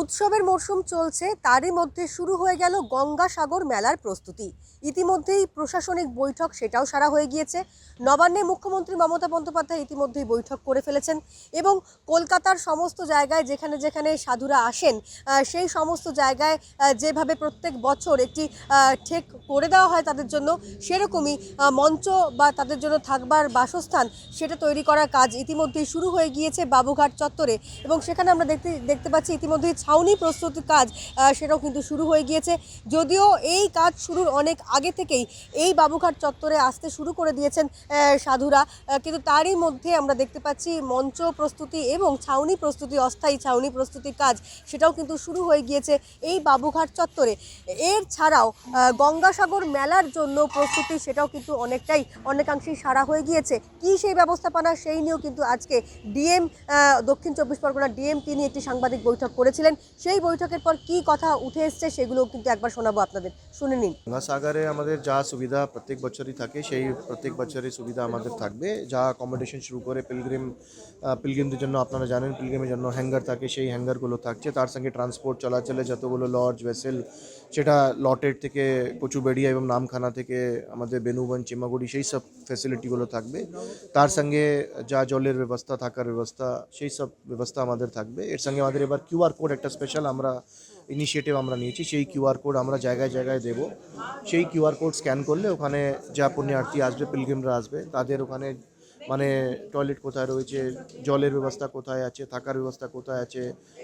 উৎসবের মরশুম চলছে, তারই মধ্যে শুরু হয়ে গেল গঙ্গাসাগর মেলার প্রস্তুতি। ইতিমধ্যেই প্রশাসনিক বৈঠক সেটাও সারা হয়ে গিয়েছে। নবান্নে মুখ্যমন্ত্রী মমতা বন্দ্যোপাধ্যায় ইতিমধ্যেই বৈঠক করে ফেলেছেন এবং কলকাতার সমস্ত জায়গায় যেখানে যেখানে সাধুরা আসেন সেই সমস্ত জায়গায় যেভাবে প্রত্যেক বছর একটি ঠেক করে দেওয়া হয় তাদের জন্য, সেরকমই মঞ্চ বা তাদের জন্য থাকবার বাসস্থান সেটা তৈরি করার কাজ ইতিমধ্যেই শুরু হয়ে গিয়েছে বাবুঘাট চত্বরে এবং সেখানে আমরা দেখতে দেখতে পাচ্ছি ইতিমধ্যেই ছাউনি প্রস্তুতির কাজ সেটাও কিন্তু শুরু হয়ে গিয়েছে। যদিও এই কাজ শুরুর অনেক আগে থেকেই এই বাবুঘাট চত্বরে আসতে শুরু করে দিয়েছেন সাধুরা। কিন্তু তারই মধ্যে আমরা দেখতে পাচ্ছি মঞ্চ প্রস্তুতি এবং ছাউনি প্রস্তুতি, অস্থায়ী ছাউনি প্রস্তুতির কাজ, সেটাও কিন্তু শুরু হয়ে গিয়েছে এই বাবুঘাট চত্বরে। এর ছাড়াও গঙ্গাসাগর মেলার জন্য প্রস্তুতি, সেটাও কিন্তু অনেকটাই, অনেকাংশেই সারা হয়ে গিয়েছে। কি সেই ব্যবস্থাপনা, সেই নিয়েও কিন্তু আজকে ডিএম দক্ষিণ চব্বিশ পরগনা ডিএম তিনি একটি সাংবাদিক বৈঠক করেছিলেন। সেই বৈঠকের পর কি কথা উঠে এসছে সেগুলো কিন্তু একবার শোনাবো আপনাদের। শুনে নিন। গঙ্গাসাগরে আমাদের যা সুবিধা প্রত্যেক বছরই থাকে, সেই প্রত্যেক বছরই সুবিধা আমাদের থাকবে। যা অ্যাকোমোডেশন শুরু করে পিলগ্রিম পিলগ্রিমদের জন্য আপনারা জানেন পিলগ্রিমের জন্য হ্যাঙ্গার থাকে, সেই হ্যাঙ্গারগুলো থাকছে। তার সঙ্গে ট্রান্সপোর্ট চলাচলে যতগুলো লজ ভেসেল সেটা লটের থেকে কচুবেড়িয়া এবং নামখানা থেকে আমাদের বেনুবন চিমাগুড়ি সেই সব ফেসিলিটিগুলো থাকবে। তার সঙ্গে যা জলের ব্যবস্থা, থাকার ব্যবস্থা, সেই সব ব্যবস্থা আমাদের থাকবে। এর সঙ্গে আমাদের এবার কিউআর কোড একটা স্পেশাল আমরা ইনিশিয়েটিভ আমরা নিয়েছি। সেই কিউআর কোড আমরা জায়গায় জায়গায় দেব। সেই কিউআর কোড স্ক্যান করলে ওখানে যা পুণ্যার্থী আসবে, পিলগ্রিমরা আসবে, তাদের ওখানে মানে টয়লেট কোথায় রয়েছে, জলের ব্যবস্থা কোথায় আছে, থাকার ব্যবস্থা কোথায় আছে,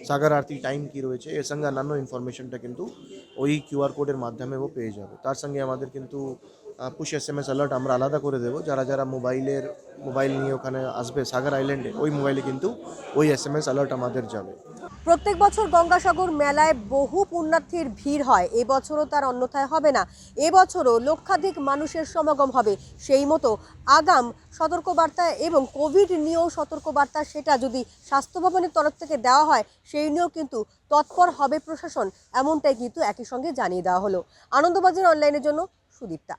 সাগর আরতি টাইম কি রয়েছে, এর সঙ্গে অন্যান্য ইনফরমেশনটা কিন্তু ওই কিউআর কোডের মাধ্যমে ও পেয়ে যাবে। তার সঙ্গে আমাদের কিন্তু push S M S alert আমরা আলাদা করে দেবো। যারা যারা মোবাইলের, মোবাইল নিয়ে ওখানে আসবে, সাগর আইল্যান্ডে ওই মোবাইলে কিন্তু ওই এস এম এস অ্যালার্ট আমাদের যাবে। প্রত্যেক বছর গঙ্গাসাগর মেলায় বহু পুণ্যার্থীর ভিড় হয়। এবছরও তার অন্যথায় হবে না। এবছরও লক্ষাধিক মানুষের সমাগম হবে। সেই মতো আগাম সতর্কবার্তা এবং কোভিড নিয়েও সতর্কবার্তা সেটা যদি স্বাস্থ্য ভবনের তরফ থেকে দেওয়া হয়, সেই নিয়েও কিন্তু তৎপর হবে প্রশাসন। এমনটাই কিন্তু একই সঙ্গে জানিয়ে দেওয়া হলো। আনন্দবাজার অনলাইনের জন্য সুদীপ্তা।